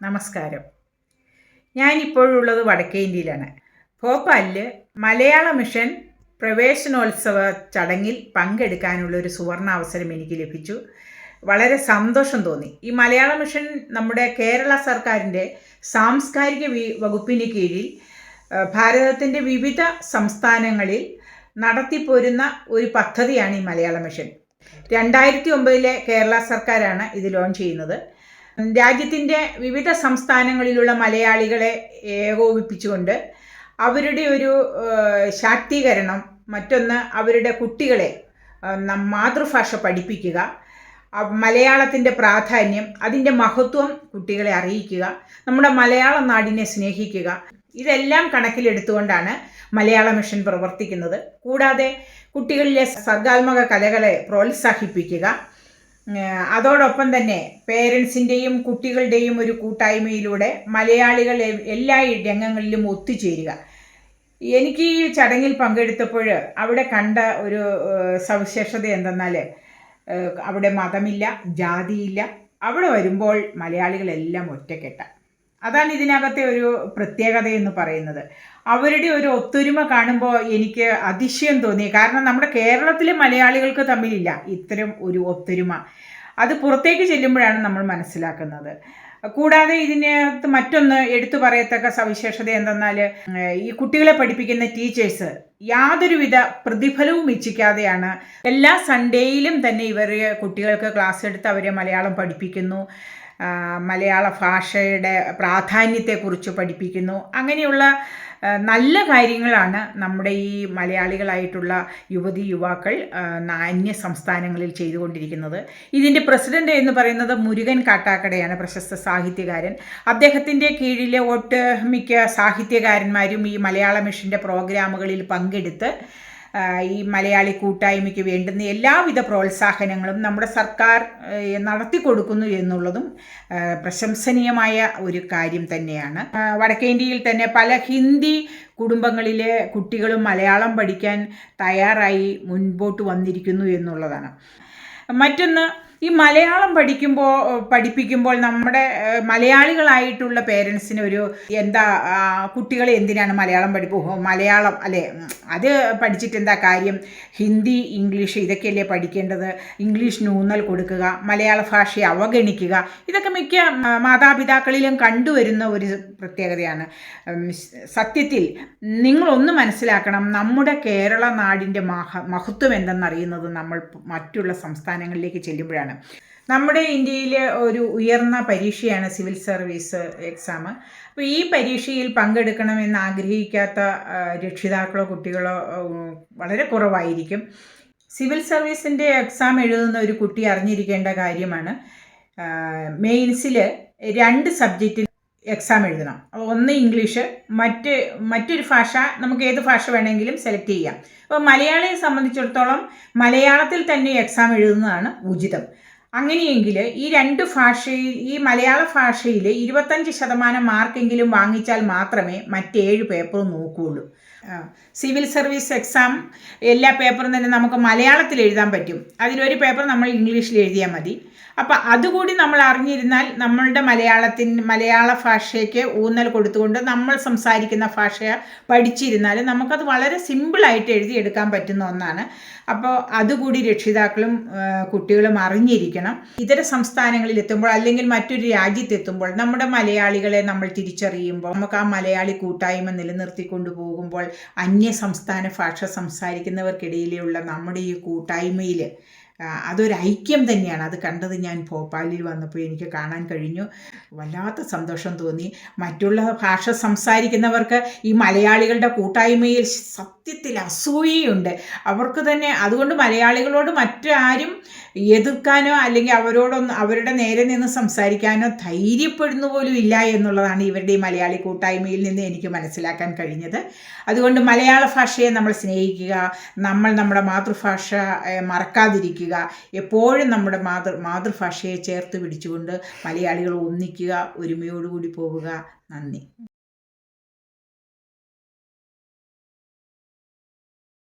നമസ്കാരം. ഞാനിപ്പോഴുള്ളത് വടക്കേ ഇന്ത്യയിലാണ്. ഭോപ്പാലിൽ മലയാള മിഷൻ പ്രവേശനോത്സവ ചടങ്ങിൽ പങ്കെടുക്കാനുള്ള ഒരു സുവർണ അവസരം എനിക്ക് ലഭിച്ചു. വളരെ സന്തോഷം തോന്നി. ഈ മലയാള മിഷൻ നമ്മുടെ കേരള സർക്കാരിന്റെ സാംസ്കാരിക വകുപ്പിന് കീഴിൽ ഭാരതത്തിന്റെ വിവിധ സംസ്ഥാനങ്ങളിൽ നടത്തിപ്പോരുന്ന ഒരു പദ്ധതിയാണ് ഈ മലയാള മിഷൻ. രണ്ടായിരത്തി ഒമ്പതിലെ കേരള സർക്കാരാണ് ഇത് ലോഞ്ച് ചെയ്യുന്നത്. രാജ്യത്തിന്റെ വിവിധ സംസ്ഥാനങ്ങളിലുള്ള മലയാളികളെ ഏകോപിപ്പിച്ചുകൊണ്ട് അവരുടെ ഒരു ശാക്തീകരണം മറ്റൊന്ന് അവരുടെ കുട്ടികളെ മാതൃഭാഷ പഠിപ്പിക്കുക മലയാളത്തിന്റെ പ്രാധാന്യം അതിന്റെ മഹത്വം കുട്ടികളെ അറിയിക്കുക നമ്മുടെ മലയാള നാടിനെ സ്നേഹിക്കുക ഇതെല്ലാം കണക്കിലെടുത്തുകൊണ്ടാണ് മലയാള മിഷൻ പ്രവർത്തിക്കുന്നത്. കൂടാതെ കുട്ടികളിലെ സർഗാത്മക കലകളെ പ്രോത്സാഹിപ്പിക്കുക അതോടൊപ്പം തന്നെ പേരൻസിന്റെയും കുട്ടികളുടെയും ഒരു കൂട്ടായ്മയിലൂടെ മലയാളികൾ എല്ലാ രംഗങ്ങളിലും ഒത്തുചേരുക. എനിക്ക് ഈ ചടങ്ങിൽ പങ്കെടുത്തപ്പോൾ അവിടെ കണ്ട ഒരു സവിശേഷത എന്തെന്നാൽ അവിടെ മതമില്ല ജാതിയില്ല. അവിടെ വരുമ്പോൾ മലയാളികളെല്ലാം ഒറ്റക്കെട്ട. അതാണ് ഇതിനകത്തെ ഒരു പ്രത്യേകത എന്ന് പറയുന്നത്. അവരുടെ ഒരു ഒത്തൊരുമ കാണുമ്പോൾ എനിക്ക് അതിശയം തോന്നി. കാരണം നമ്മുടെ കേരളത്തിലെ മലയാളികൾക്ക് തമ്മിലില്ല ഇത്തരം ഒരു ഒത്തൊരുമ. അത് പുറത്തേക്ക് ചെല്ലുമ്പോഴാണ് നമ്മൾ മനസ്സിലാക്കുന്നത്. കൂടാതെ ഇതിനകത്ത് മറ്റൊന്ന് എടുത്തു പറയത്തക്ക സവിശേഷത എന്തെന്നാൽ ഈ കുട്ടികളെ പഠിപ്പിക്കുന്ന ടീച്ചേഴ്സ് യാതൊരുവിധ പ്രതിഫലവും ഇച്ഛിക്കാതെയാണ് എല്ലാ സൺഡേയിലും തന്നെ ഇവർ കുട്ടികൾക്ക് ക്ലാസ് എടുത്ത് അവരെ മലയാളം പഠിപ്പിക്കുന്നു. മലയാള ഭാഷയുടെ പ്രാധാന്യത്തെക്കുറിച്ച് പഠിപ്പിക്കുന്നു. അങ്ങനെയുള്ള നല്ല കാര്യങ്ങളാണ് നമ്മുടെ ഈ മലയാളികളായിട്ടുള്ള യുവതി യുവാക്കൾ അന്യ സംസ്ഥാനങ്ങളിൽ ചെയ്തുകൊണ്ടിരിക്കുന്നത്. ഇതിന്റെ പ്രസിഡന്റ് എന്ന് പറയുന്നത് മുരുകൻ കാട്ടാക്കടയാണ് പ്രശസ്ത സാഹിത്യകാരൻ. അദ്ദേഹത്തിന്റെ കീഴിലെ ഒട്ടുമിക്ക സാഹിത്യകാരന്മാരും ഈ മലയാള മിഷന്റെ പ്രോഗ്രാമുകളിൽ പങ്കെടുത്ത് ഈ മലയാളി കൂട്ടായ്മയ്ക്ക് വേണ്ടുന്ന എല്ലാവിധ പ്രോത്സാഹനങ്ങളും നമ്മുടെ സർക്കാർ നടത്തി കൊടുക്കുന്നു എന്നുള്ളതും പ്രശംസനീയമായ ഒരു കാര്യം തന്നെയാണ്. വടക്കേ ഇന്ത്യയിൽ തന്നെ പല ഹിന്ദി കുടുംബങ്ങളിലെ കുട്ടികളും മലയാളം പഠിക്കാൻ തയ്യാറായി മുൻപോട്ട് വന്നിരിക്കുന്നു എന്നുള്ളതാണ്. മറ്റൊന്ന് ഈ മലയാളം പഠിക്കുമ്പോൾ പഠിപ്പിക്കുമ്പോൾ നമ്മുടെ മലയാളികളായിട്ടുള്ള പേരൻസിന് ഒരു എന്താ കുട്ടികളെ എന്തിനാണ് മലയാളം പഠിപ്പോ മലയാളം അല്ലേ? അത് പഠിച്ചിട്ട് എന്താ കാര്യം? ഹിന്ദി ഇംഗ്ലീഷ് ഇതൊക്കെയല്ലേ പഠിക്കേണ്ടത്? ഇംഗ്ലീഷ് ഊന്നൽ കൊടുക്കുക മലയാള ഭാഷയെ അവഗണിക്കുക ഇതൊക്കെ മിക്ക മാതാപിതാക്കളിലും കണ്ടുവരുന്ന ഒരു പ്രത്യേകതയാണ്. സത്യത്തിൽ നിങ്ങളൊന്ന് മനസ്സിലാക്കണം നമ്മുടെ കേരള നാടിന്റെ മഹ മഹത്വം എന്തെന്നറിയുന്നത് നമ്മൾ മറ്റുള്ള സംസ്ഥാനങ്ങളിലേക്ക് ചെല്ലുമ്പോഴാണ്. നമ്മുടെ ഇന്ത്യയിലെ ഒരു ഉയർന്ന പരീക്ഷയാണ് സിവിൽ സർവീസ് എക്സാം. അപ്പോൾ ഈ പരീക്ഷയിൽ പങ്കെടുക്കണമെന്ന് ആഗ്രഹിക്കാത്ത രക്ഷിതാക്കളോ കുട്ടികളോ വളരെ കുറവായിരിക്കും. സിവിൽ സർവീസിന്റെ എക്സാം എഴുതുന്ന ഒരു കുട്ടി അറിഞ്ഞിരിക്കേണ്ട കാര്യമാണ്. മെയിൻസിൽ രണ്ട് സബ്ജക്റ്റിൽ എക്സാം എഴുതണം. അപ്പോൾ ഒന്ന് ഇംഗ്ലീഷ് മറ്റ് മറ്റൊരു ഭാഷ നമുക്ക് ഏത് ഭാഷ വേണമെങ്കിലും സെലക്ട് ചെയ്യാം. അപ്പോൾ മലയാളിയെ സംബന്ധിച്ചിടത്തോളം മലയാളത്തിൽ തന്നെ എക്സാം എഴുതുന്നതാണ് ഉചിതം. അങ്ങനെയെങ്കിൽ ഈ രണ്ട് ഭാഷയിൽ ഈ മലയാള ഭാഷയിൽ ഇരുപത്തഞ്ച് ശതമാനം മാർക്കെങ്കിലും വാങ്ങിച്ചാൽ മാത്രമേ മറ്റേഴ് പേപ്പർ നോക്കുകയുള്ളൂ സിവിൽ സർവീസ് എക്സാം എല്ലാ പേപ്പറും തന്നെ നമുക്ക് മലയാളത്തിൽ എഴുതാൻ പറ്റും. അതിലൊരു പേപ്പർ നമ്മൾ ഇംഗ്ലീഷിൽ എഴുതിയാൽ മതി. അപ്പം അതുകൂടി നമ്മൾ അറിഞ്ഞിരുന്നാൽ നമ്മളുടെ മലയാളത്തിന് മലയാള ഭാഷയ്ക്ക് ഊന്നൽ കൊടുത്തുകൊണ്ട് നമ്മൾ സംസാരിക്കുന്ന ഭാഷ പഠിച്ചിരുന്നാൽ നമുക്കത് വളരെ സിമ്പിളായിട്ട് എഴുതിയെടുക്കാൻ പറ്റുന്ന ഒന്നാണ്. അപ്പോൾ അതുകൂടി രക്ഷിതാക്കളും കുട്ടികളും അറിഞ്ഞിരിക്കണം. ഇതര സംസ്ഥാനങ്ങളിൽ എത്തുമ്പോൾ അല്ലെങ്കിൽ മറ്റൊരു രാജ്യത്തെത്തുമ്പോൾ നമ്മുടെ മലയാളികളെ നമ്മൾ തിരിച്ചറിയുമ്പോൾ നമുക്ക് ആ മലയാളി കൂട്ടായ്മ നിലനിർത്തിക്കൊണ്ട് പോകുമ്പോൾ അന്യ സംസ്ഥാന ഭാഷ സംസാരിക്കുന്നവർക്കിടയിലുള്ള നമ്മുടെ ഈ കൂട്ടായ്മയിൽ അതൊരു ഐക്യം തന്നെയാണ്. അത് കണ്ടത് ഞാൻ ഭോപ്പാലിൽ വന്നപ്പോൾ എനിക്ക് കാണാൻ കഴിഞ്ഞു. വല്ലാത്ത സന്തോഷം തോന്നി. മറ്റുള്ള ഭാഷ സംസാരിക്കുന്നവർക്ക് ഈ മലയാളികളുടെ കൂട്ടായ്മയിൽ സത്യത്തിൽ അസൂയയുണ്ട്. അവർക്ക് തന്നെ അതുകൊണ്ട് മലയാളികളോട് മറ്റാരും എതിർക്കാനോ അല്ലെങ്കിൽ അവരോടൊന്ന് അവരുടെ നേരെ നിന്ന് സംസാരിക്കാനോ ധൈര്യപ്പെടുന്നു പോലും ഇല്ല എന്നുള്ളതാണ് ഇവരുടെ ഈ മലയാളി കൂട്ടായ്മയിൽ നിന്ന് എനിക്ക് മനസ്സിലാക്കാൻ കഴിഞ്ഞത്. അതുകൊണ്ട് മലയാള ഭാഷയെ നമ്മൾ സ്നേഹിക്കുക നമ്മൾ നമ്മുടെ മാതൃഭാഷ ഏഹ്, മറക്കാതിരിക്കുക എപ്പോഴും നമ്മുടെ മാതൃ മാതൃഭാഷയെ ചേർത്ത് പിടിച്ചുകൊണ്ട് മലയാളികൾ ഒന്നിക്കുക ഒരുമയോടുകൂടി പോവുക നന്ദി.